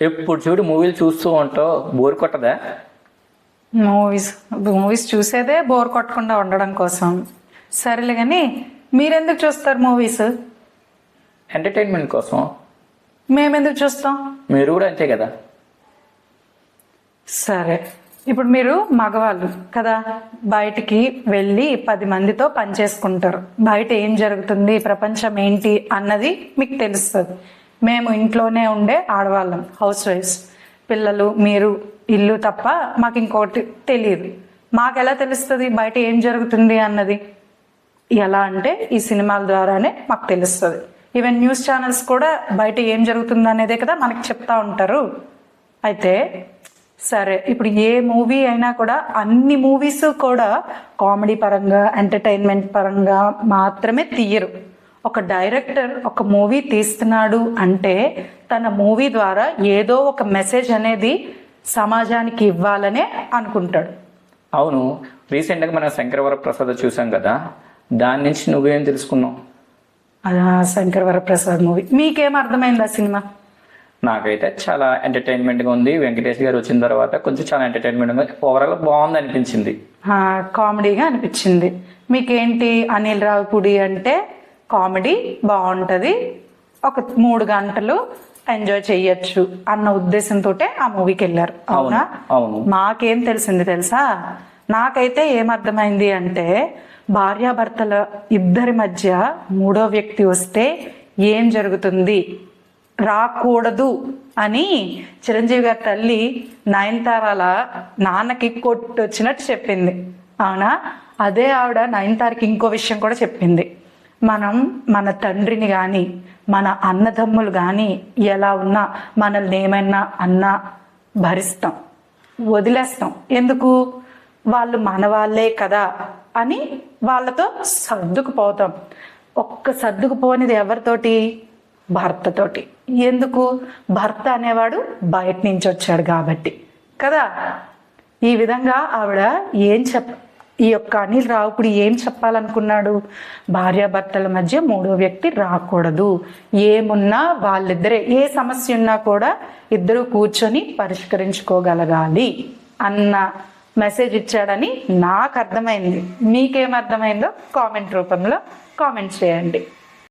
ఎప్పుడు చూడు మూవీలు చూస్తూ ఉంటావు బోర్ కొట్టదా? మూవీస్ మూవీస్ చూసేదే బోర్ కొట్టకుండా ఉండడం కోసం. సరేలే కానీ మీరెందుకు చూస్తారు మూవీస్? ఎంటర్టైన్మెంట్ కోసం. మేమెందుకు చూస్తాం? మీరు కూడా అంతే కదా? సరే. ఇప్పుడు మీరు మగవాళ్ళు కదా బయటికి వెళ్ళి పది మందితో పని చేసుకుంటారు. బయట ఏం జరుగుతుంది ప్రపంచం ఏంటి అన్నది మీకు తెలుస్తుంది. మేము ఇంట్లోనే ఉండే ఆడవాళ్ళం హౌస్ వైఫ్స్. పిల్లలు మీరు ఇల్లు తప్ప మాకు ఇంకోటి తెలియదు. మాకు ఎలా తెలుస్తుంది? బయట ఏం జరుగుతుంది అన్నది. ఎలా అంటే ఈ సినిమాల ద్వారానే మాకు తెలుస్తుంది. ఈవెన్ న్యూస్ ఛానల్స్ కూడా బయట ఏం జరుగుతుంది అనేదే కదా మనకి చెప్తా ఉంటారు. అయితే సరే ఇప్పుడు ఏ మూవీ అయినా కూడా అన్ని మూవీస్ కూడా కామెడీ పరంగా ఎంటర్టైన్మెంట్ పరంగా మాత్రమే తీయరు. ఒక డైరెక్టర్ ఒక మూవీ తీస్తున్నాడు అంటే తన మూవీ ద్వారా ఏదో ఒక మెసేజ్ అనేది సమాజానికి ఇవ్వాలనే అనుకుంటాడు. అవును రీసెంట్గా మనం శంకరవర ప్రసాద్ చూసాం కదా దాని నుంచి నువ్వేం తెలుసుకున్నావు? అదా శంకర్ వరప్రసాద్ మూవీ. మీకేం అర్థమైంది ఆ సినిమా? నాకైతే చాలా ఎంటర్టైన్మెంట్గా ఉంది. వెంకటేష్ గారు వచ్చిన తర్వాత కొంచెం చాలా ఎంటర్టైన్మెంట్ ఉంది ఓవరాల్ బాగుంది అనిపించింది. కామెడీగా అనిపించింది. మీకేంటి అనిల్ రావుపూడి అంటే కామెడీ బాగుంటది. ఒక మూడు గంటలు ఎంజాయ్ చెయ్యొచ్చు అన్న ఉద్దేశంతో ఆ మూవీకి వెళ్ళారు. అవునా? అవును. మాకేం తెలిసింది తెలుసా? నాకైతే ఏమర్థమైంది అంటే భార్యాభర్తల ఇద్దరి మధ్య మూడో వ్యక్తి వస్తే ఏం జరుగుతుంది? రాకూడదు అని చిరంజీవి గారి తల్లి నయనతారాల నాన్నకి కొట్టొచ్చినట్టు చెప్పింది. అవునా? అదే ఆవిడ నయనతారకి ఇంకో విషయం కూడా చెప్పింది. మనం మన తండ్రిని కానీ మన అన్నదమ్ములు కానీ ఎలా ఉన్నా మనల్ని ఏమైనా అన్నా భరిస్తాం వదిలేస్తాం. ఎందుకు? వాళ్ళు మన వాళ్ళే కదా అని వాళ్ళతో సర్దుకుపోతాం. ఒక్క సర్దుకుపోనిది ఎవరితోటి? భర్తతోటి. ఎందుకు? భర్త అనేవాడు బయట నుంచి వచ్చాడు కాబట్టి. కదా? ఈ విధంగా ఆవిడ ఏం చెప్ ఈ యొక్క అనిల్ రావుపుడి ఏం చెప్పాలనుకున్నాడు? భార్యాభర్తల మధ్య మూడో వ్యక్తి రాకూడదు. ఏమున్నా వాళ్ళిద్దరే ఏ సమస్య ఉన్నా కూడా ఇద్దరు కూర్చొని పరిష్కరించుకోగలగాలి అన్న మెసేజ్ ఇచ్చాడని నాకు అర్థమైంది. మీకేం అర్థమైందో కామెంట్ రూపంలో కామెంట్ చేయండి.